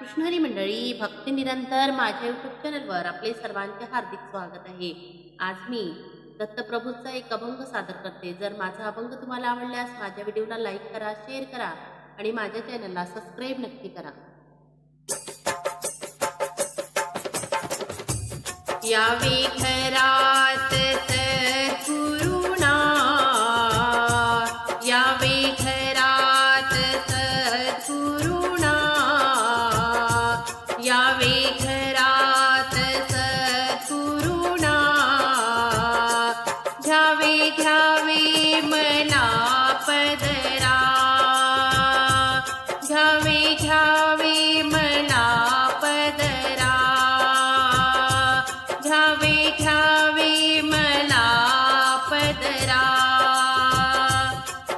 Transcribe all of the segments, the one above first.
कृष्णहरी मंडळी भक्ती निरंतर माझ्या यूट्यूब चॅनलवर आपले सर्वांचे हार्दिक स्वागत आहे. आज मी दत्तप्रभूचा एक अभंग सादर करते. जर माझा अभंग तुम्हाला आवडल्यास माझ्या व्हिडिओला लाईक करा शेअर करा आणि माझ्या चॅनलला सबस्क्राईब नक्की करा. या खरा मे मना पदरा झवे पदरा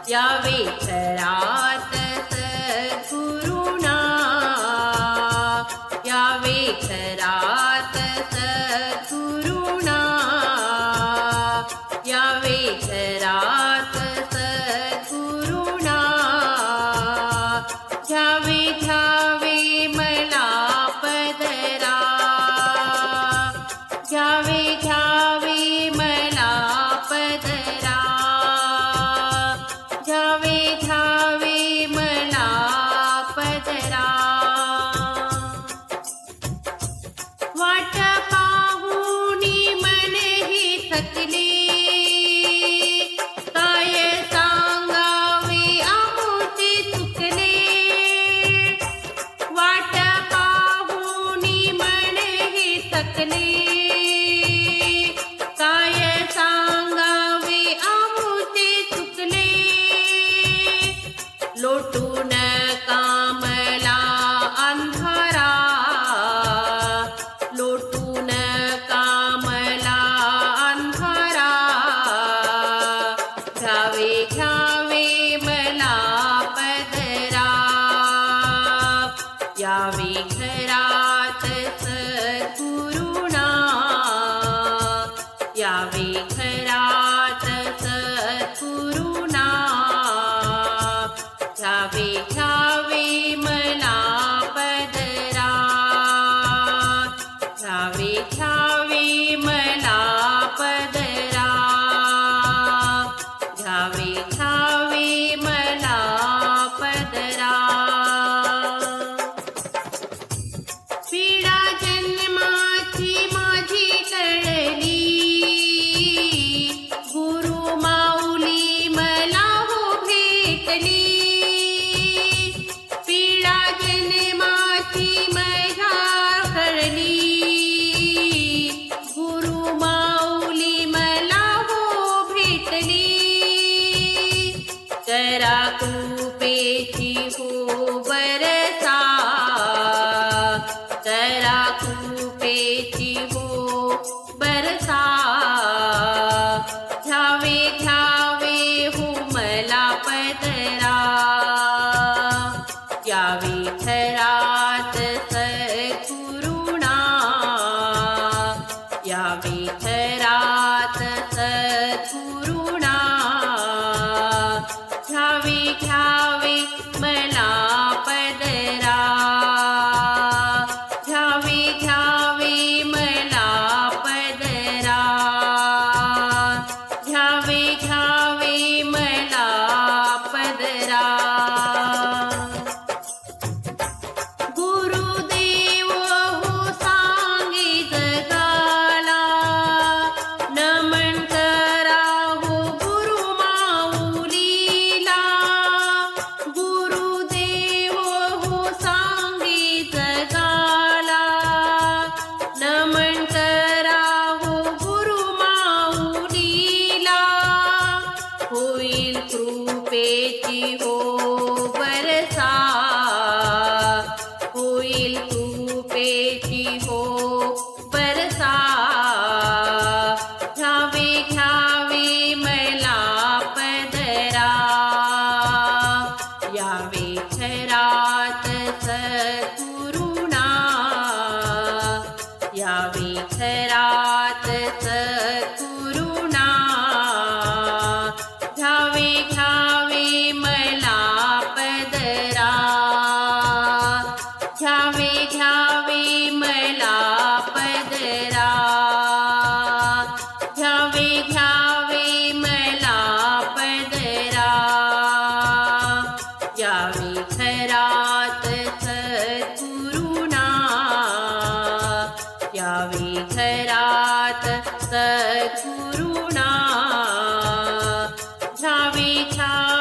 जवेरा सकली। काय सांगावी आमुते चुकले। लोटून कामला अंधारा। लोटून कामला अंधारा। घ्यावे घ्यावे જાવે ખરા. puetera. கோயில் பூ பேட்டி सद्गुरुणा झावे छा